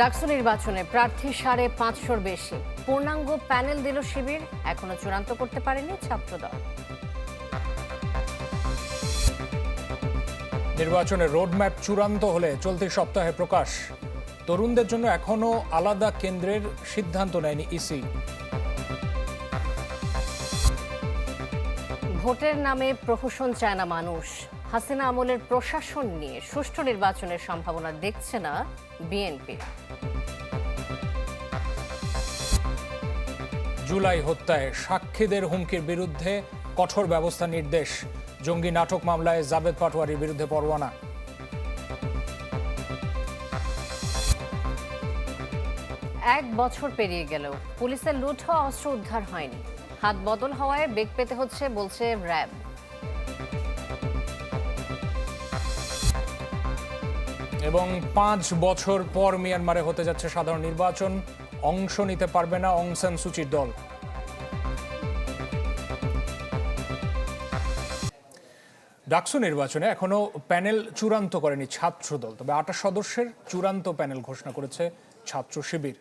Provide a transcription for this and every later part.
ডাকসু নির্বাচনে প্রার্থী সাড়ে পাঁচশোর বেশি। পূর্ণাঙ্গ প্যানেল দিল শিবির এখনও চূড়ান্ত করতে পারেনি ছাত্রদল। নির্বাচনের রোডম্যাপ চূড়ান্ত হলে চলতি সপ্তাহে প্রকাশ। তরুণদের জন্য এখনও আলাদা কেন্দ্রের সিদ্ধান্ত নেয়নি ইসি। ভোটের নামে প্রহসন চায় না মানুষ। হাসিনা আমলের প্রশাসন নিয়ে সুষ্ঠু নির্বাচনের সম্ভাবনা দেখছে না বিএনপি। জুলাই হত্যায় সাক্ষীদের হুমকির বিরুদ্ধে কঠোর ব্যবস্থা নির্দেশ। জঙ্গি নাটক মামলায় জাবেদ পাটোয়ারির বিরুদ্ধে পরোয়ানা। এক বছর পেরিয়ে গেল পুলিশের লুট হওয়া অস্ত্র উদ্ধার হয়নি। হাত বদল হওয়ায় বেগ পেতে হচ্ছে বলছে র্যাব। এবং পাঁচ বছর পর মিয়ানমারে হতে যাচ্ছে সাধারণ নির্বাচন, অংশ নিতে পারবে না অং সান সুচির দল। ডাকসু নির্বাচনে এখনও প্যানেল চূড়ান্ত করেনি ছাত্র দল তবে আঠাশ সদস্যের চূড়ান্ত প্যানেল ঘোষণা করেছে ছাত্র শিবির।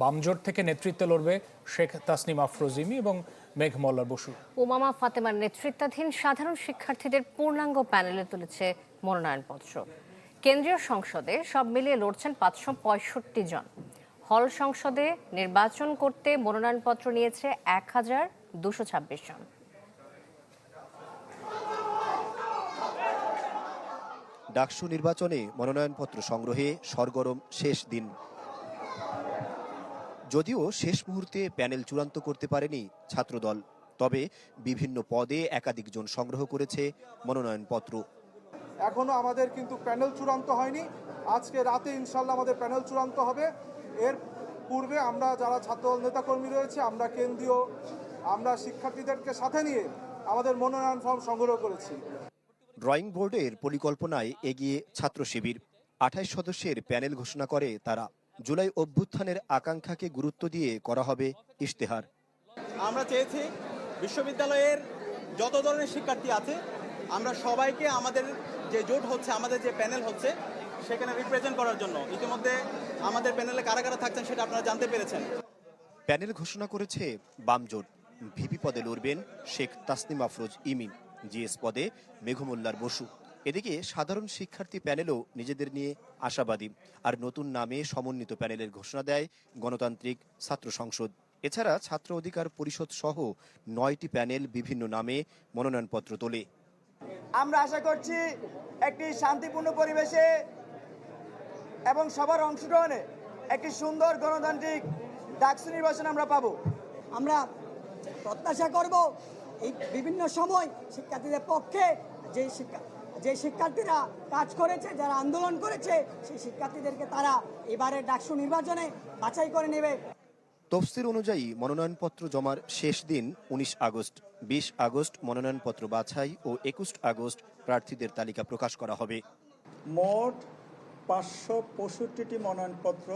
বামজোট থেকে নেতৃত্বে লড়বে শেখ তাসনিম আফরোজিমি এবং মেঘ মল্লার বসু। ওমামা ফাতেমার নেতৃত্বাধীন সাধারণ শিক্ষার্থীদের পূর্ণাঙ্গ প্যানেলে তুলেছে মনোনয়নপত্র। কেন্দ্রীয় সংসদে সব মিলিয়ে লড়ছেন পাঁচশো পঁয়ষট্টি জন। হল সংসদে নির্বাচন করতে মনোনয়নপত্র নিয়েছে এক হাজার দুশো ছাব্বিশ জন। ডাকসু নির্বাচনে মনোনয়নপত্র সংগ্রহে সরগরম শেষ দিন। যদিও শেষ মুহূর্তে প্যানেল চূড়ান্ত করতে পারেনি ছাত্রদল, তবে বিভিন্ন পদে একাধিক জন সংগ্রহ করেছে মনোনয়নপত্র। এখনও আমাদের কিন্তু প্যানেল চূড়ান্ত হয়নি। আজকে রাতে ইনশাল্লাহ আমাদের প্যানেল চূড়ান্ত হবে। এর পূর্বে আমরা যারা ছাত্র নেতাকর্মী রয়েছে আমরা কেন্দ্রীয় আমরা শিক্ষার্থীদেরকে সাথে নিয়ে আমাদের মনোনয়ন ফর্ম সংগ্রহ করেছি। ড্রয়িং বোর্ডের পরিকল্পনায় এগিয়ে ছাত্র শিবির। আঠাইশ সদস্যের প্যানেল ঘোষণা করে তারা। জুলাই অভ্যুত্থানের আকাঙ্ক্ষাকে গুরুত্ব দিয়ে করা হবে ইশতেহার। আমরা চেয়েছি বিশ্ববিদ্যালয়ের যত ধরনের শিক্ষার্থী আছে আমরা সবাইকে আমাদের যে জোট হচ্ছে, আমাদের যে প্যানেল হচ্ছে, সেখানে রিপ্রেজেন্ট করার জন্য। ইতিমধ্যে আমাদের প্যানেলে কারা কারা থাকছেন সেটা আপনারা জানতে পেরেছেন। প্যানেল ঘোষণা করেছে বাম জোট। ভিপি পদে লড়বেন শেখ তাসনিম আফরোজ, ইমিন। জিএস পদে মেঘমুল্লার বসু। এদিকে সাধারণ শিক্ষার্থী প্যানেলও নিজেদের নিয়ে আশাবাদী। আর নতুন নামে সমন্বিত প্যানেলের ঘোষণা দেয় গণতান্ত্রিক ছাত্র সংসদ। এছাড়া ছাত্র অধিকার পরিষদ সহ নয়টি প্যানেল বিভিন্ন নামে মনোনয়নপত্র তোলে। আমরা আশা করছি একটি শান্তিপূর্ণ পরিবেশে এবং সবার অংশগ্রহণে একটি সুন্দর গণতান্ত্রিক ডাকসু নির্বাচন আমরা পাবো। আমরা প্রত্যাশা করব এই বিভিন্ন সময় শিক্ষার্থীদের পক্ষে যে শিক্ষা, যে শিক্ষার্থীরা কাজ করেছে, যারা আন্দোলন করেছে, সেই শিক্ষার্থীদেরকে তারা এবারে ডাকসু নির্বাচনে বাছাই করে নেবে। তফসির অনুযায়ী মনোনয়নপত্র জমার শেষ দিন উনিশ আগস্ট। বিশ আগস্ট মনোনয়নপত্র বাছাই ও একুশ আগস্ট প্রার্থীদের তালিকা প্রকাশ করা হবে। মোট পাঁচশো পঁয়ষট্টিটি মনোনয়নপত্র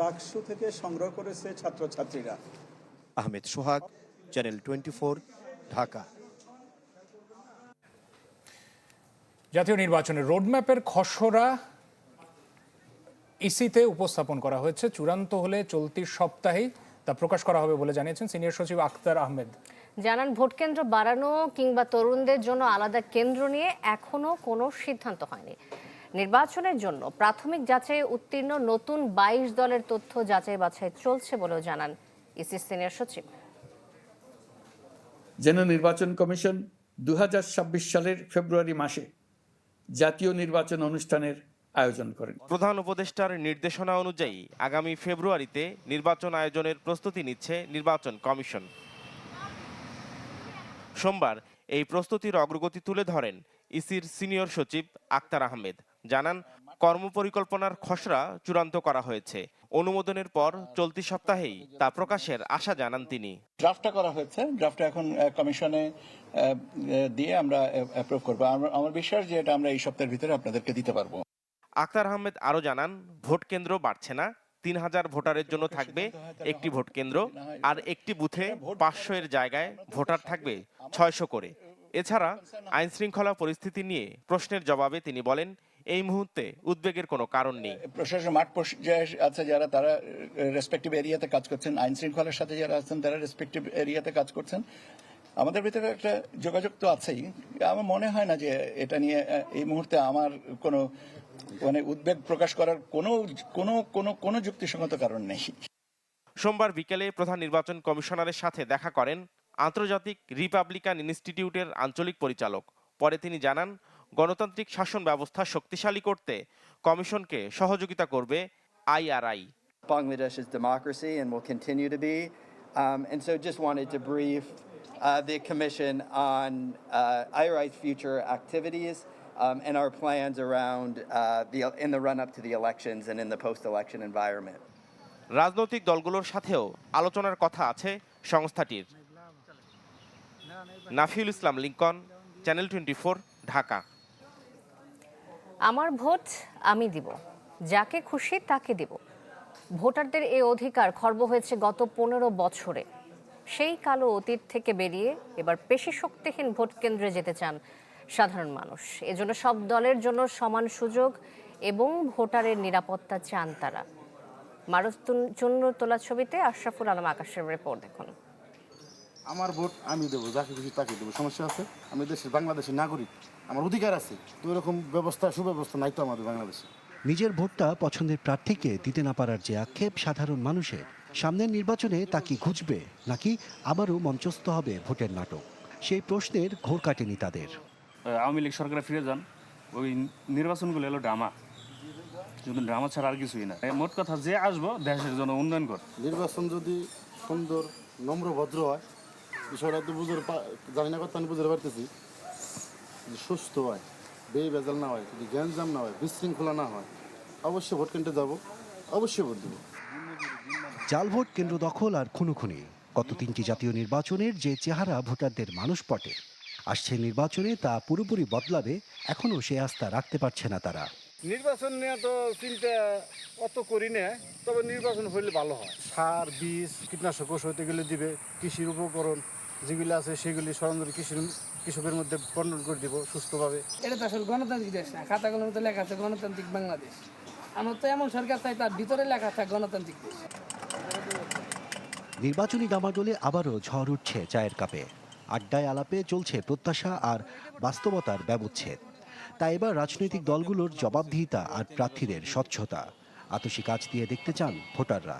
ডাকসু থেকে সংগ্রহ করেছে ছাত্রছাত্রীরা। Ahmed Sohag channel twenty Dhaka. জাতীয় নির্বাচনের রোডম্যাপের খসড়া ইসিতে উপস্থাপন করা হয়েছে। চূড়ান্ত হলে চলতি সপ্তাহেই তা প্রকাশ করা হবে বলে জানিয়েছেন সিনিয়র সচিব আখতার আহমেদ। জানান ভোট কেন্দ্র বাড়ানো কিংবা তরুণদের জন্য আলাদা কেন্দ্র নিয়ে এখনও কোনো সিদ্ধান্ত হয়নি। নির্বাচনের জন্য প্রাথমিক যাচাই উত্তীর্ণ নতুন বাইশ দলের তথ্য যাচাই বাছাই চলছে বলেও জানান ইসি সিনিয়র সচিব। যেন নির্বাচন কমিশন দু হাজার ছাব্বিশ সালের ফেব্রুয়ারি মাসে জাতীয় নির্বাচন অনুষ্ঠানের আয়োজন করেন। প্রধান উপদেষ্টার নির্দেশনা অনুযায়ী আগামী ফেব্রুয়ারিতে নির্বাচন আয়োজনের প্রস্তুতি নিচ্ছে নির্বাচন কমিশন। সোমবার এই প্রস্তুতির অগ্রগতি তুলে ধরেন ইসির সিনিয়র সচিব আক্তার আহমেদ। জানান কর্মপরিকল্পনার খসড়া চূড়ান্ত করা হয়েছে। অনুমোদনের পর চলতি সপ্তাহেই তা প্রকাশের আশা জানান তিনি। ড্রাফটটা করা হয়েছে। ড্রাফটটা এখন কমিশনে দিয়ে আমরা অ্যাপ্রুভ করব। আমার বিশ্বাস যে এটা আমরা এই সপ্তাহের ভিতরে আপনাদেরকে দিতে পারব। আক্তার আহমেদ আরও জানান, ভোট কেন্দ্র বাড়ছে না, তিন হাজার ভোটারের জন্য থাকবে একটি ভোট কেন্দ্র, আর একটি বুথে পাঁচশো এর জায়গায় ভোটার থাকবে ছয়শো করে। এছাড়া আইন শৃঙ্খলা পরিস্থিতি নিয়ে প্রশ্নের জবাবে তিনি বলেন, এই মুহূর্তে উদ্বেগের কোনো কারণ নেই। প্রশাসন মাঠ পর্যায়ে আছে যারা, তারা রেসপেক্টিভ এরিয়াতে কাজ করছেন। আইন শৃঙ্খলার সাথে যারা আছেন, তারা রেসপেক্টিভ এরিয়াতে কাজ করছেন। আমাদের ভিতরে একটা যোগাযোগ তো আছেই। আমার মনে হয় না যে এটা নিয়ে এই মুহূর্তে আমার কোনো মানে উদ্বেগ প্রকাশ করার কোনো কোনো কোনো কোনো যুক্তিসঙ্গত কারণ নেই। সোমবার বিকেলে প্রধান নির্বাচন কমিশনারের সাথে দেখা করেন আন্তর্জাতিক রিপাবলিকান ইনস্টিটিউটের আঞ্চলিক পরিচালক। পরে তিনি জানান গণতান্ত্রিক শাসন ব্যবস্থা শক্তিশালী করতে কমিশনকে সহযোগিতা করবে IRI Bangladesh's democracy and will continue to be. Um, and so just wanted to brief uh, the Commission on uh, IRI's future activities. Um, and our plans around uh, the, in the run up to the elections and in the post election environment. রাজনৈতিক দলগুলোর সাথেও আলোচনার কথা আছে সংস্থাটির। Nafiul Islam Lincoln channel twenty Dhaka. আমার vote আমি দিব। যাকে খুশি তাকে দিব। ভোটারদের এই অধিকার খর্ব হয়েছে গত পনেরো বছরে। সেই কালো অতীত থেকে বেরিয়ে এবার পেশি শক্তিহীন ভোট কেন্দ্রে যেতে চান সাধারণ মানুষ। এজন্য সব দলের জন্য সমান সুযোগ এবং ভোটারের নিরাপত্তা চান তারা। মারুফচূর্ণ তোলা ছবিতে আশরাফুল আলম আকাশের রিপোর্ট দেখুন। আমার ভোট আমি দেবো যাকে খুশি তাকে দেবো সমস্যা আছে? আমি দেশের বাংলাদেশের নাগরিক আমার অধিকার আছে। তো এরকম ব্যবস্থা সুব্যবস্থা নাই তো আমাদের বাংলাদেশে। নিজের ভোটটা পছন্দের প্রার্থীকে দিতে না পারার যে আক্ষেপ সাধারণ মানুষের সামনের নির্বাচনে তা কি ঘুচবে নাকি আবারও মঞ্চস্থ হবে ভোটের নাটক? সেই প্রশ্নের ঘোর কাটেনি তাদের। আওয়ামী লীগ সরকারে ফিরে যান ওই নির্বাচনগুলো এলো ড্রামা। কিন্তু ড্রামা ছাড়া আর কিছুই না। মোট কথা যে আসব দেশের জন্য উন্নয়ন কর। নির্বাচন যদি সুন্দর নম্র ভদ্র হয় বিষয়টা তো বুঝতে জানি না কথা আমি বুঝতে পারতেছি। সুস্থ হয় বে বেজাল না হয় যদি গ্যাঞ্জাম না হয় বিশৃঙ্খলা না হয় অবশ্যই ভোট কেন্দ্রে যাব অবশ্যই ভোট দেবো। জাল ভোট কেন্দ্র দখল আর খুনোখুনি। গত তিনটি জাতীয় নির্বাচনের যে চেহারা ভোটারদের মানুষ পটে আসছে নির্বাচনে তা পুরোপুরি বদলাবে এখনও সে আস্থা রাখতে পারছে না তারা। নির্বাচন নিয়ে তো চিন্তা অত করি না তবে নির্বাচন হইলে ভালো হয়। সার বীজ কীটনাশক ওষুধ হতে গেলে দিবে কৃষির উপকরণ যেগুলি আছে সেগুলি সরঞ্জাম কৃষির কৃষকের মধ্যে বন্টন করে দিব সুস্থভাবে। এটা তো আসলে গণতান্ত্রিক দেশ না খাতাগুলোর মধ্যে লেখা আছে গণতান্ত্রিক বাংলাদেশ। আমার তো এমন সরকার চাই তার ভিতরে লেখা থাকে গণতান্ত্রিক দেশ। নির্বাচনী ডামাডোলে আবারও ঝড় উঠছে চায়ের কাপে। আড্ডায় আলাপে চলছে প্রত্যাশা আর বাস্তবতার ব্যবচ্ছেদ। তাই এবার রাজনৈতিক দলগুলোর জবাবদিহিতা আর প্রার্থীদের স্বচ্ছতা। আতসী কাজ দিয়ে দেখতে চান ভোটাররা।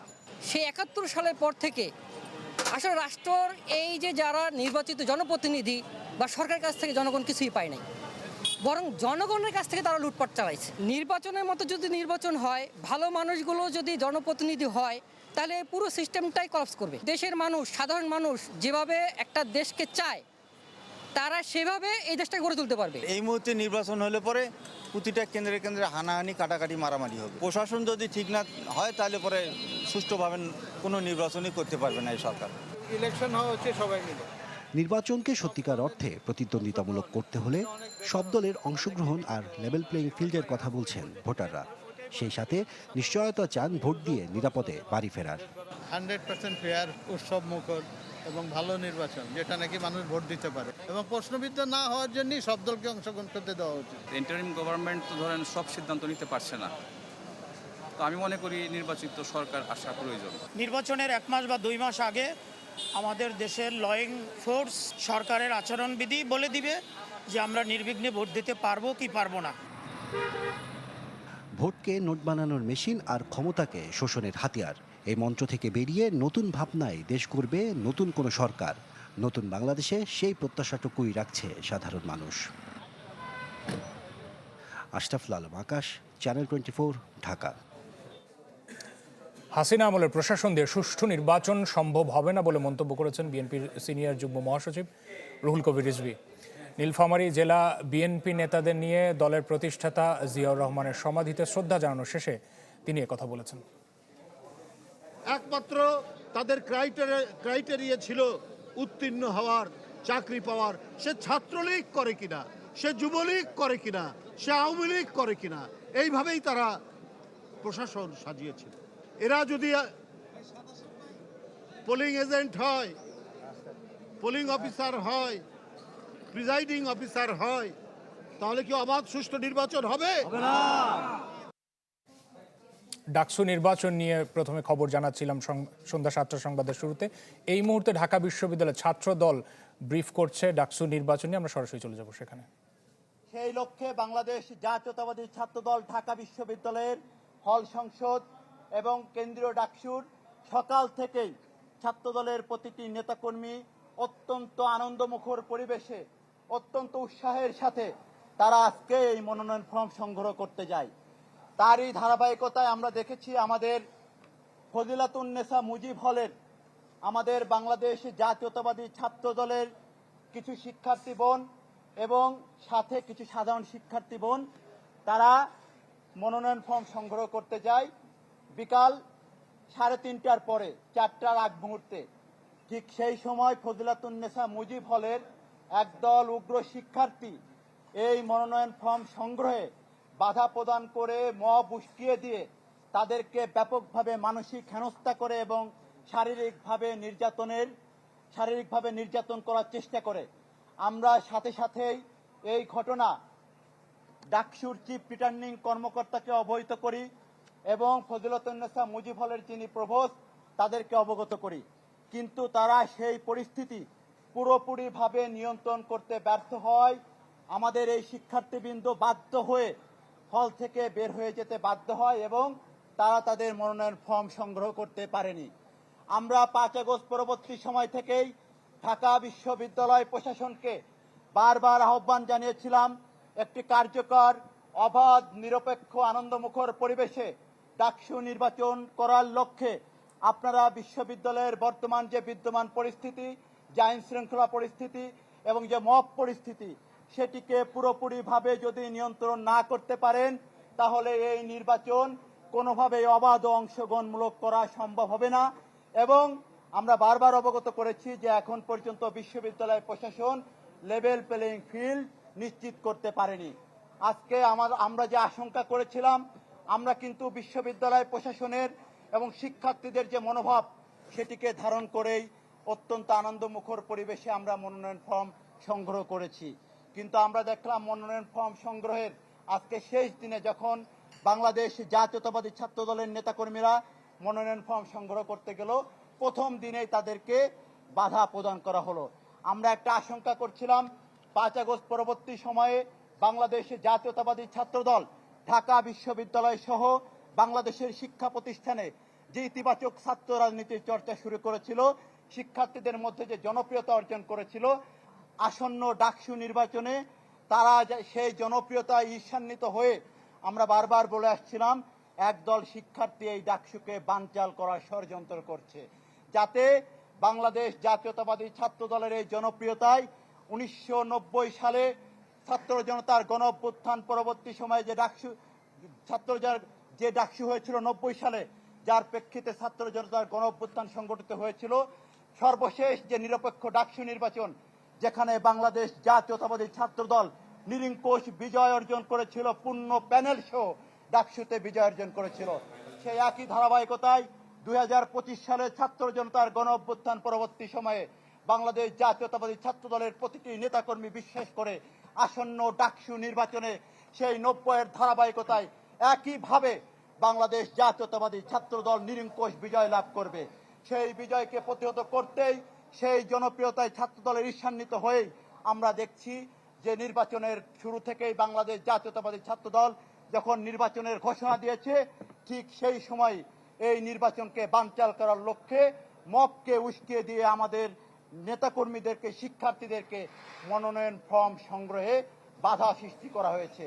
সেই একাত্তর সালের পর থেকে আসলে রাষ্ট্রর এই যে যারা নির্বাচিত জনপ্রতিনিধি বা সরকারের কাছ থেকে জনগণ কিছুই পায় নাই, বরং জনগণের কাছ থেকে তারা লুটপাট চালাইছে। নির্বাচনের মতো যদি নির্বাচন হয়, ভালো মানুষগুলো যদি জনপ্রতিনিধি হয় তাহলে পুরো সিস্টেমটাই কলাপস করবে। দেশের মানুষ সাধারণ মানুষ যেভাবে একটা দেশকে চায় তারা সেভাবে এই দেশটা গড়ে তুলতে পারবে। এই মুহূর্তে নির্বাচন হলে পরে প্রতিটা কেন্দ্রে কেন্দ্রে হানাহানি কাটাকাটি মারামারি হবে। প্রশাসন যদি ঠিক না হয় তাহলে পরে সুষ্ঠুভাবে কোনো নির্বাচনই করতে পারবে না এই সরকার। ইলেকশন হওয়া হচ্ছে সবাই মিলে। নির্বাচনকে সত্যিকার অর্থে প্রতিদ্বন্দ্বিতামূলক করতে হলে সব দলের অংশগ্রহণ আর লেভেল প্লেইং ফিল্ডের কথা বলছেন ভোটাররা। সেই সাথে নিশ্চয়তা চান ভোট দিয়ে নিরাপদে বাড়ি ফেরার। হান্ড্রেড পার্সেন্ট ফেয়ার উৎসব মুখর এবং ভালো নির্বাচন যেটা নাকি মানুষ ভোট দিতে পারে। এবং প্রশ্নবিদ্ধ না হওয়ার জন্যই সব দলকে অংশগ্রহণ করতে দেওয়া উচিত। ইন্টারিম গভর্নমেন্ট তো ধরেন সব সিদ্ধান্ত নিতে পারছে না। তো আমি মনে করি নির্বাচিত সরকার আসা প্রয়োজন। নির্বাচনের এক মাস বা দুই মাস আগে আমাদের দেশের লয়িং ফোর্স সরকারের আচরণবিধি বলে দিবে যে আমরা নির্বিঘ্নে ভোট দিতে পারব কি পারব না। ভোটকে নোট বানানোর মেশিন আর ক্ষমতাকে শোষণের হাতিয়ার। এই মঞ্চ থেকে বেরিয়ে নতুন ভাবনায় দেশ করবে নতুন কোনো সরকার। নতুন বাংলাদেশে সেই প্রত্যাশাটুকুই রাখছে সাধারণ মানুষ। Ashraful Alam Akash, channel twenty four Dhaka. Hasina আমলের প্রশাসন দিয়ে সুষ্ঠু নির্বাচন সম্ভব হবে না বলে মন্তব্য করেছেন বিএনপির সিনিয়র যুগ্ম মহাসচিব রুহুল কবির রিজভী। নীলফামারী জেলা বিএনপি নেতাদের নিয়ে দলের প্রতিষ্ঠাতা জিয়াউর রহমানের সমাধিতে শ্রদ্ধা জানানো শেষে তিনি কথা বলেছেন। একমাত্র তাদের ক্রাইটেরিয়া ক্রাইটেরিয়া ছিল উত্তীর্ণ হওয়ার, চাকরি পাওয়ার। সে ছাত্রলীগ করে কিনা, সে যুবলীগ করে কিনা, সে আওয়ামী লীগ করে কিনা, এইভাবেই তারা প্রশাসন সাজিয়েছিল। এরা যদি, পোলিং এজেন্ট হয়, পোলিং অফিসার হয় প্রিজাইডিং অফিসার হয় তাহলে কি অবাধ সুষ্ঠু নির্বাচন হবে? ডাকসু নির্বাচন নিয়ে প্রথমে খবর জানাচ্ছিলাম সং- সন্ধ্যা সাতটা সংবাদের শুরুতে। এই মুহূর্তে ঢাকা বিশ্ববিদ্যালয়ের ছাত্র দল ব্রিফ করছে ডাকসু নির্বাচন নিয়ে আমরা সরাসরি চলে যাব সেখানে। সেই লক্ষ্যে বাংলাদেশ জাতীয়তাবাদী ছাত্রদল ঢাকা বিশ্ববিদ্যালয়ের হল সংসদ এবং কেন্দ্রীয় ডাকসুর সকাল থেকেই ছাত্রদলের প্রতিটি নেতাকর্মী অত্যন্ত আনন্দমুখর পরিবেশে অত্যন্ত উৎসাহের সাথে তারা আজকে এই মনোনয়ন ফর্ম সংগ্রহ করতে যায়। তারই ধারাবাহিকতায় আমরা দেখেছি আমাদের ফজিলাতুন্নেসা মুজিব হলের আমাদের বাংলাদেশ জাতীয়তাবাদী ছাত্র দলের কিছু শিক্ষার্থী বোন এবং সাথে কিছু সাধারণ শিক্ষার্থী বোন, তারা মনোনয়ন ফর্ম সংগ্রহ করতে যায় বিকাল সাড়ে তিনটার পরে, চারটার আগ মুহূর্তে। ঠিক সেই সময় ফজিলাতুন্নেসা মুজিব হলের একদল উগ্র শিক্ষার্থী এই মনোনয়ন ফর্ম সংগ্রহে বাধা প্রদান করে মব উস্কিয়ে দিয়ে তাদেরকে ব্যাপকভাবে মানসিক হেনস্থা করে এবং শারীরিকভাবে নির্যাতনের, শারীরিকভাবে নির্যাতন করার চেষ্টা করে। আমরা সাথে সাথেই এই ঘটনা ডাকসুর চিফ রিটার্নিং কর্মকর্তাকে অবহিত করি এবং ফজিলতুন্নেসা মুজিব যিনি প্রভোস্ট তাদেরকে অবগত করি। কিন্তু তারা সেই পরিস্থিতি পুরোপুরিভাবে নিয়ন্ত্রণ করতে ব্যর্থ হয়। আমাদের এই শিক্ষার্থীবৃন্দ বাধ্য হয়ে হল থেকে বের হয়ে যেতে বাধ্য হয় এবং তারা তাদের মনোনয়ন ফর্ম সংগ্রহ করতে পারেনি। আমরা পাঁচ আগস্ট পরবর্তী সময় থেকেই ঢাকা বিশ্ববিদ্যালয় প্রশাসনকে বারবার আহ্বান জানিয়েছিলাম, একটি কার্যকর, অবাধ, নিরপেক্ষ, আনন্দমুখর পরিবেশে ডাকসু নির্বাচন করার লক্ষ্যে আপনারা বিশ্ববিদ্যালয়ের বর্তমান যে বিদ্যমান পরিস্থিতি যে আইন শৃঙ্খলা পরিস্থিতি এবং যে মব পরিস্থিতি, সেটিকে পুরোপুরিভাবে যদি নিয়ন্ত্রণ না করতে পারেন, তাহলে এই নির্বাচন কোনোভাবেই অবাধ অংশগ্রহণমূলক করা সম্ভব হবে না। এবং আমরা বারবার অবগত করেছি যে এখন পর্যন্ত বিশ্ববিদ্যালয় প্রশাসন লেভেল প্লেইং ফিল্ড নিশ্চিত করতে পারেনি। আজকে আমার, আমরা যে আশঙ্কা করেছিলাম, আমরা কিন্তু বিশ্ববিদ্যালয় প্রশাসনের এবং শিক্ষার্থীদের যে মনোভাব, সেটিকে ধারণ করেই অত্যন্ত আনন্দমুখর পরিবেশে আমরা মনোনয়ন ফর্ম সংগ্রহ করেছি। কিন্তু আমরা দেখলাম মনোনয়ন ফর্ম সংগ্রহের আজকে শেষ দিনে যখন বাংলাদেশ জাতীয়তাবাদী ছাত্র দলের নেতাকর্মীরা মনোনয়ন ফর্ম সংগ্রহ করতে গেল, প্রথম দিনেই তাদেরকে বাধা প্রদান করা হলো। আমরা একটা আশঙ্কা করছিলাম, পাঁচ আগস্ট পরবর্তী সময়ে বাংলাদেশ জাতীয়তাবাদী ছাত্র দল ঢাকা বিশ্ববিদ্যালয় সহ বাংলাদেশের শিক্ষা প্রতিষ্ঠানে যে ইতিবাচক ছাত্র রাজনীতির চর্চা শুরু করেছিল শিক্ষার্থীদের মধ্যে যে জনপ্রিয়তা অর্জন করেছিল, আসন্ন ডাকসু নির্বাচনে তারা সেই জনপ্রিয়তা ঈর্ষান্বিত হয়ে আমরা বারবার বলে আসছিলাম, একদল শিক্ষার্থী এই ডাকসুকে বানচাল করার ষড়যন্ত্র করছে। যাতে বাংলাদেশ জাতীয়তাবাদী ছাত্র দলের এই জনপ্রিয়তায় উনিশশো নব্বই সালে ছাত্র জনতার গণ পরবর্তী সময়ে যে ডাকসু, ছাত্র যে ডাকসু হয়েছিল নব্বই সালে, যার প্রেক্ষিতে ছাত্র জনতার গণ সংগঠিত হয়েছিল সর্বশেষ যে নিরপেক্ষ ডাকসু নির্বাচন, যেখানে বাংলাদেশ জাতীয়তাবাদী ছাত্র দল নিরিঙ্কোষ বিজয় অর্জন করেছিল, পূর্ণ প্যানেল সহ ডাকসুতে বিজয় অর্জন করেছিল। সেই একই ধারাবাহিকতায় দুই সালে ছাত্র জনতার গণ অভ্যুত্থান পরবর্তী সময়ে বাংলাদেশ জাতীয়তাবাদী ছাত্র দলের প্রতিটি নেতাকর্মী বিশ্বাস করে আসন্ন ডাকসু নির্বাচনে সেই নব্বইয়ের ধারাবাহিকতায় একইভাবে বাংলাদেশ জাতীয়তাবাদী ছাত্র দল নিরঙ্কুশ বিজয় লাভ করবে। সেই বিজয়কে প্রতিহত করতেই সেই জনপ্রিয়তায় ছাত্র দলের ঈর্ষান্বিত হয়েই আমরা দেখছি যে নির্বাচনের শুরু থেকেই বাংলাদেশ জাতীয়তাবাদী ছাত্র দল যখন নির্বাচনের ঘোষণা দিয়েছে, ঠিক সেই সময় এই নির্বাচনকে বানচাল করার লক্ষ্যে মবকে উস্কিয়ে দিয়ে আমাদের নেতাকর্মীদেরকে, শিক্ষার্থীদেরকে মনোনয়ন ফর্ম সংগ্রহে বাধা সৃষ্টি করা হয়েছে।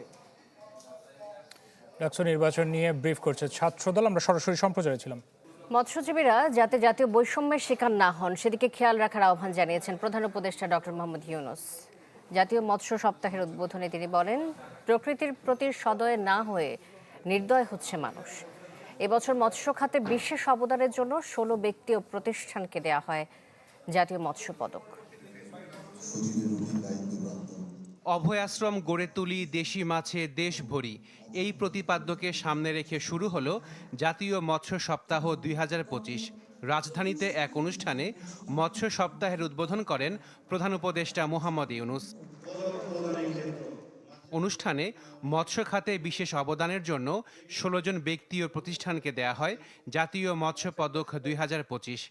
ডাকসু নির্বাচন নিয়ে ব্রিফ করছে ছাত্র দল আমরা সরাসরি সম্প্রচারে ছিলাম। মৎস্যজীবীরা যাতে জাতীয় বৈষম্যের শিকার না হন, সেদিকে খেয়াল রাখার আহ্বান জানিয়েছেন প্রধান উপদেষ্টা ডক্টর মোহাম্মদ ইউনুস। জাতীয় মৎস্য সপ্তাহের উদ্বোধনে তিনি বলেন, প্রকৃতির প্রতি সদয় না হয়ে নির্দয় হচ্ছে মানুষ। এবছর মৎস্য খাতে বিশেষ অবদানের জন্য ষোলো ব্যক্তি ও প্রতিষ্ঠানকে দেয়া হয় জাতীয় মৎস্য পদক। অভয়াশ্রম গড়ে তুলি দেশি মাছে দেশ ভরি। এই প্রতিপাদ্যকে সামনে রেখে শুরু হল জাতীয় মৎস্য সপ্তাহ দুই হাজার পঁচিশ। রাজধানীতে এক অনুষ্ঠানে মৎস্য সপ্তাহের উদ্বোধন করেন প্রধান উপদেষ্টা মোহাম্মদ ইউনুস। অনুষ্ঠানে মৎস্য খাতে বিশেষ অবদানের জন্য ষোলো জন ব্যক্তি ও প্রতিষ্ঠানকে দেয়া হয় জাতীয় মৎস্য পদক দুই হাজার পঁচিশ।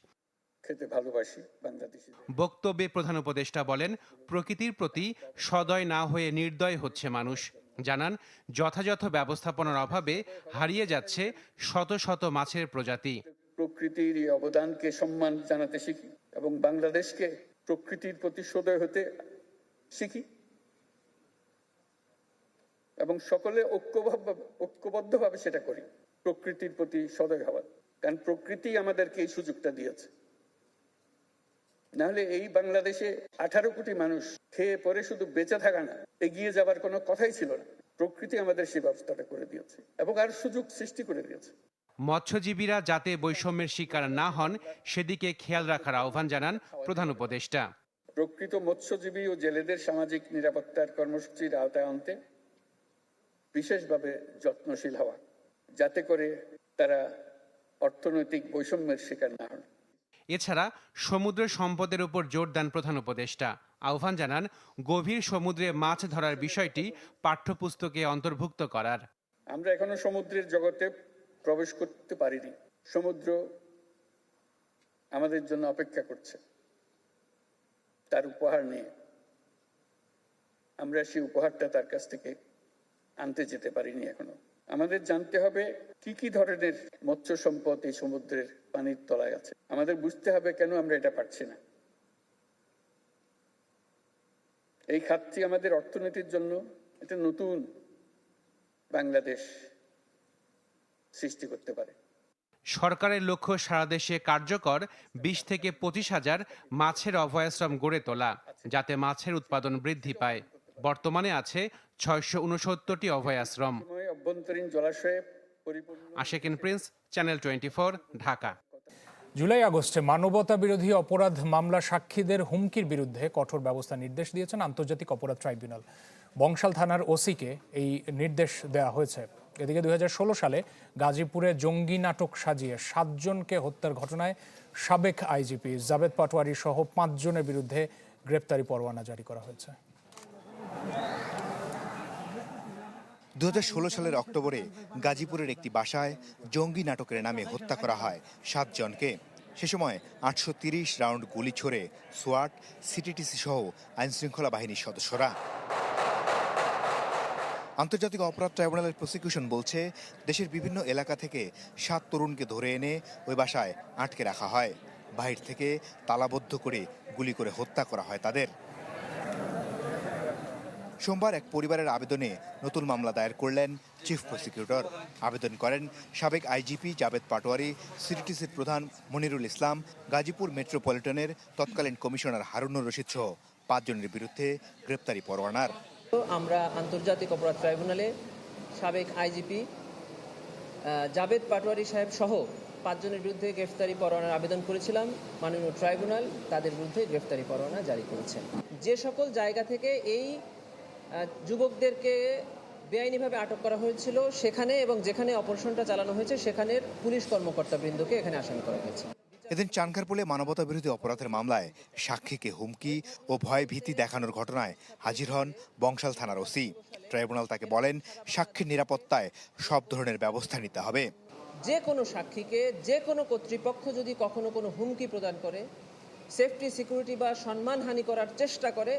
খেতে ভালোবাসি বাংলাদেশি বক্তব্যে প্রধান উপদেষ্টা বলেন প্রকৃতির প্রতি সদয় না হয়ে নির্দয় হচ্ছে মানুষ। জানান যথাযথ ব্যবস্থাপনার অভাবে হারিয়ে যাচ্ছে শত শত মাছের প্রজাতি। প্রকৃতির এই অবদানকে সম্মান জানাতে শিখি এবং বাংলাদেশকে প্রকৃতির প্রতি সদয় হতে শিখি। এবং সকলে ঐক্যভাব ঐক্যবদ্ধভাবে সেটা করি প্রকৃতির প্রতি সদয় হওয়ার। কারণ প্রকৃতি আমাদেরকে এই সুযোগটা দিয়েছে। নাহলে এই বাংলাদেশে আঠারো কোটি মানুষ খেয়ে পরে শুধু বেঁচে থাকা না এগিয়ে যাবার কোনো কথাই ছিল না। প্রকৃতি আমাদের সেই ব্যবস্থাটা করে দিয়েছে এবং আর সুযোগ সৃষ্টি করে দিয়েছে। মৎস্যজীবীরা যাতে বৈষম্যের শিকার না হন সেদিকে খেয়াল রাখার আহ্বান জানান প্রধান উপদেষ্টা। প্রকৃত মৎস্যজীবী ও জেলেদের সামাজিক নিরাপত্তার কর্মসূচির আওতায় আনতে বিশেষভাবে যত্নশীল হওয়া যাতে করে তারা অর্থনৈতিক বৈষম্যের শিকার না হন। এছাড়া সমুদ্র সম্পদের উপর জোর দেন প্রধান উপদেষ্টা। আহ্বান জানান, গভীর সমুদ্রে মাছ ধরার বিষয়টি পাঠ্যপুস্তকে অন্তর্ভুক্ত করার। আমরা এখনও সমুদ্রের জগতে প্রবেশ করতে পারিনি। সমুদ্র আমাদের জন্য অপেক্ষা করছে। তার উপহার নিয়ে আমরা সেই উপহারটা তার কাছ থেকে আনতে যেতে পারিনি এখনও। আমাদের জানতে হবে কি কি ধরনের মৎস্য সম্পদ এই সমুদ্রের পানির তলায় আছে। আমাদের বুঝতে হবে কেন আমরা এটা পারছি না। এই খাতটি আমাদের অর্থনীতির জন্য একটা নতুন বাংলাদেশ সৃষ্টি করতে পারে। সরকারের লক্ষ্য সারা দেশে কার্যকর বিশ থেকে পঁচিশ হাজার মাছের অভয়াশ্রম গড়ে তোলা, যাতে মাছের উৎপাদন বৃদ্ধি পায়। বর্তমানে আছে ছয়শো উনসত্তরটি অভয়াশ্রম। অভ্যন্তরীণ জলাশয়ে পরিপূর্ণ Ashekin Prince channel twenty Dhaka. July আগস্টে মানবতা বিরোধী অপরাধ মামলা সাক্ষীদের হুমকির বিরুদ্ধে কঠোর ব্যবস্থা নির্দেশ দিয়েছেন আন্তর্জাতিক অপরাধ ট্রাইব্যুনাল। বংশাল থানার ওসিকে এই নির্দেশ দেওয়া হয়েছে। এদিকে দুই হাজার ষোলো সালে গাজীপুরে জঙ্গি নাটক সাজিয়ে সাতজনকে হত্যার ঘটনায় সাবেক আইজিপি জাবেদ পাটোয়ারি সহ পাঁচজনের বিরুদ্ধে গ্রেপ্তারি পরোয়ানা জারি করা হয়েছে। দু হাজার ষোলো সালের অক্টোবরে গাজীপুরের একটি বাসায় জঙ্গি নাটকের নামে হত্যা করা হয় সাতজনকে সে সময় আটশো তিরিশ রাউন্ড গুলি ছোড়ে সোয়াট, সিটিটিসি সহ আইনশৃঙ্খলা বাহিনীর সদস্যরা। আন্তর্জাতিক অপরাধ ট্রাইব্যুনালের প্রসিকিউশন বলছে, দেশের বিভিন্ন এলাকা থেকে সাত তরুণকে ধরে এনে ওই বাসায় আটকে রাখা হয়। বাহির থেকে তালাবদ্ধ করে গুলি করে হত্যা করা হয় তাদের। সোমবার এক পরিবারের আবেদনে নতুন মামলা দায়ের করলেন চিফ প্রসিকিউটর। আবেদন করেন সাবেক আইজিপি জাবেদ পাটোয়ারি সিটিটিসির প্রধান মনিরুল ইসলাম, গাজীপুর মেট্রোপলিটনের তৎকালীন কমিশনার হারুনুর রশিদ সহ পাঁচজনের বিরুদ্ধে গ্রেপ্তারি পরোয়ানার। আমরা আন্তর্জাতিক অপরাধ ট্রাইব্যুনালে সাবেক আইজিপি জাবেদ পাটোয়ারি সাহেব সহ পাঁচজনের বিরুদ্ধে গ্রেফতারি পরোয়ানার আবেদন করেছিলাম। মাননীয় ট্রাইব্যুনাল তাদের বিরুদ্ধে গ্রেফতারি পরোয়ানা জারি করেছেন যে সকল জায়গা থেকে এই যুবকদেরকে বেআইনিভাবে আটক করা হয়েছিল সেখানে এবং যেখানে অপারেশনটা চালানো হয়েছে সেখানের পুলিশ কর্মকর্তাবৃন্দকে এখানে আসামি করা হয়েছে এদিন চানখারপুলে মানবতা বিরোধী অপরাধের মামলায় সাক্ষীকে হুমকি ও ভয় ভীতি দেখানোর ঘটনায় হাজির হন বংশাল থানার ওসি। ট্রাইব্যুনাল তাকে বলেন সাক্ষীর নিরাপত্তায় সব ধরনের ব্যবস্থা নিতে হবে। যে কোনো সাক্ষীকে যে কোনো কর্তৃপক্ষ যদি কখনো কোনো হুমকি প্রদান করে সেফটি সিকিউরিটি বা সম্মানহানি করার চেষ্টা করে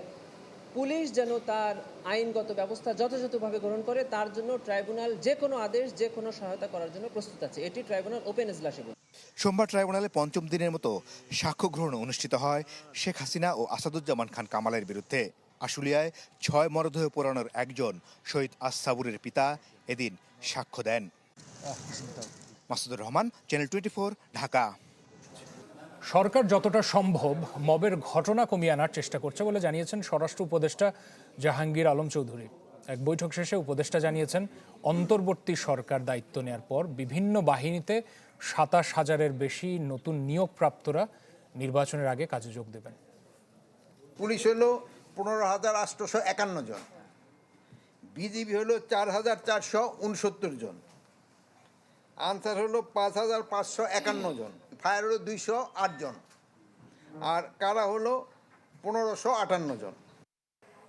পুলিশ যেন তার আইনগত ব্যবস্থা যথাযথভাবে গ্রহণ করে, তার জন্য ট্রাইব্যুনাল যে কোনো আদেশ যে কোনো সহায়তা করার জন্য প্রস্তুত আছে। এটি ট্রাইব্যুনাল ওপেন এজলাসে বলছে। সোমবার ট্রাইব্যুনালে পঞ্চম দিনের মতো সাক্ষ্য গ্রহণ অনুষ্ঠিত হয় শেখ হাসিনা ও আসাদুজ্জামান খান কামালের বিরুদ্ধে। আশুলিয়ায় ছয় মরদেহ পোড়ানোর একজন শহীদ আসাবুরের পিতা এদিন সাক্ষ্য দেন। Masudur Rahman channel twenty Dhaka. সরকার যতটা সম্ভব মবের ঘটনা কমিয়ে আনার চেষ্টা করছে বলে জানিয়েছেন স্বরাষ্ট্র উপদেষ্টা জাহাঙ্গীর আলম চৌধুরী। এক বৈঠক শেষে উপদেষ্টা জানিয়েছেন, অন্তর্বর্তী সরকার দায়িত্ব নেয়ার পর বিভিন্ন বাহিনীতে সাতাশ হাজারের বেশি নতুন নিয়োগপ্রাপ্তরা নির্বাচনের আগে কাজে যোগ দেবেন। পুলিশ হলো পনেরো হাজার আটশোশো একান্ন জন। বিজিবি হলো চার হাজার চারশো উনসত্তর জন। আনসার হলো পাঁচ হাজার পাঁচশো একান্ন জন। ফায়ার হলো দুইশো আট জন। আর কারা হলো? পনেরোশো আটান্ন জন।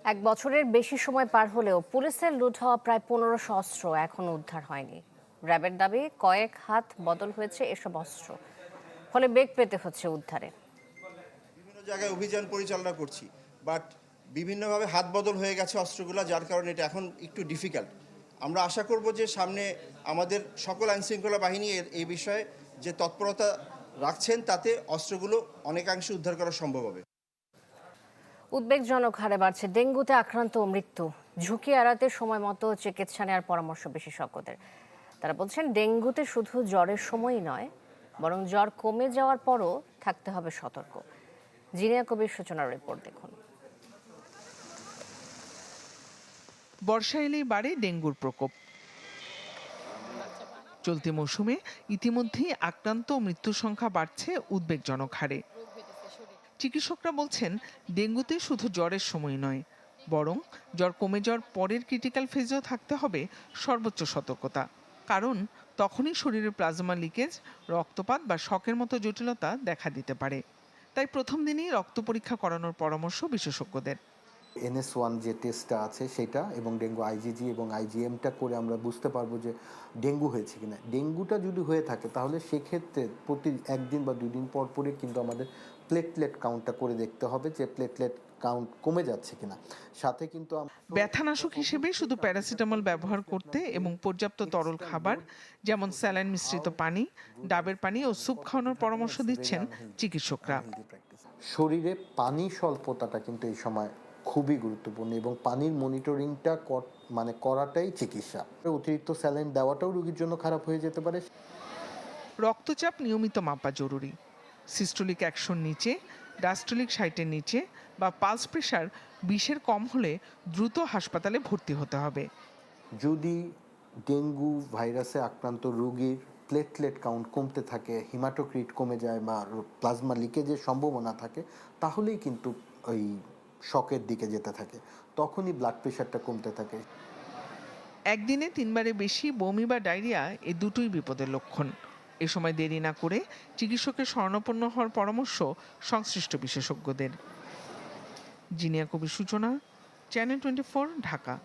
এক বছরের বেশি সময় পার হলেও পুলিশের লুট হওয়া প্রায় পনেরোশো অস্ত্র এখনও উদ্ধার হয়নি। র্যাবের দাবি কয়েক হাত বদল হয়েছে এসব অস্ত্র। ফলে বেগ পেতে হচ্ছে উদ্ধারে। বিভিন্ন জায়গায় অভিযান পরিচালনা করছি বাট বিভিন্নভাবে হাত বদল হয়ে গেছে অস্ত্রগুলো যার কারণে এটা এখন একটু ডিফিকাল্ট আমরা আশা করব যে সামনে আমাদের সকল আইনশৃঙ্খলা বাহিনী এর এই বিষয়ে যে তৎপরতা রাখছেন তাতে অস্ত্রগুলো অনেকাংশে উদ্ধার করা সম্ভব হবে। উদ্বেগজনক হারে বাড়ছে। ডেঙ্গুতে আক্রান্ত ও মৃত্যু। ঝুঁকি এড়াতে সময় মতো চিকিৎসা নেওয়ার পরামর্শ বিশেষজ্ঞদের। তারা বলছেন ডেঙ্গুতে শুধু জ্বরের সময়ই নয় বরং জ্বর কমে যাওয়ার পরও থাকতে হবে সতর্ক। জিনিয়া কবির সূচনার রিপোর্ট দেখুন। বর্ষা এলেই বাড়ে ডেঙ্গুর প্রকোপ। চলতি মৌসুমে ইতিমধ্যেই আক্রান্ত মৃত্যুর সংখ্যা বাড়ছে উদ্বেগজনক হারে। চিকিৎসকরা বলছেন, ডেঙ্গুতে শুধু জ্বরের সময় নয়, বরং জ্বর কমে যাওয়ার পরের ক্রিটিক্যাল ফেজেও থাকতে হবে সর্বোচ্চ সতর্কতা। কারণ, তখনই শরীরে প্লাজমা লিকেজ, রক্তপাত বা শকের মতো জটিলতা দেখা দিতে পারে। তাই প্রথম দিনেই রক্ত পরীক্ষা করানোর পরামর্শ বিশেষজ্ঞদের। এনএস ওয়ান যে টেস্টটা আছে সেটা এবং ডেঙ্গু আইজিজি এবং আইজিএমটা করে আমরা বুঝতে পারব যে ডেঙ্গু হয়েছে কিনা। ডেঙ্গুটা যদি হয়ে থাকে তাহলে সেক্ষেত্রে প্রতি একদিন বা দুই দিন পর পরে কিন্তু আমাদের প্লেটলেট কাউন্টটা করে দেখতে হবে যে প্লেটলেট কাউন্ট কমে যাচ্ছে কিনা। সাথে কিন্তু ব্যথানাশক হিসেবে শুধু প্যারাসিটামল ব্যবহার করতে এবং পর্যাপ্ত তরল খাবার যেমন স্যালাইন মিশ্রিত পানি ডাবের পানি ও স্যুপ খাওয়ানোর পরামর্শ দিচ্ছেন চিকিৎসকরা। শরীরে পানি স্বল্পতাটা কিন্তু এই সময় খুবই গুরুত্বপূর্ণ এবং পানির মনিটরিংটা মানে করাটাই চিকিৎসা। অতিরিক্ত স্যালাইন দেওয়াটাও রোগীর জন্য খারাপ হয়ে যেতে পারে। রক্তচাপ নিয়মিত মাপা জরুরি। সিস্টোলিক একশোর নিচে ডাস্টোলিক সাইটের নিচে বা পালস প্রেশার বিশের কম হলে দ্রুত হাসপাতালে ভর্তি হতে হবে। যদি ডেঙ্গু ভাইরাসে আক্রান্ত রোগীর প্লেটলেট কাউন্ট কমতে থাকে হিমাটোক্রিট কমে যায় বা প্লাজমা লিকেজের সম্ভাবনা থাকে তাহলেই কিন্তু ওই শকের দিকে যেতে থাকে, তখনই ব্লাড প্রেশারটা কমতে থাকে। একদিনে তিনবারে বেশি বমি বা ডায়রিয়া এ দুটোই বিপদের লক্ষণ। এ সময় দেরি না করে চিকিৎসকের শরণাপন্ন হওয়ার পরামর্শ সংশ্লিষ্ট বিশেষজ্ঞদের। জিনিয়া কবির সূচনা চ্যানেল টোয়েন্টি ঢাকা।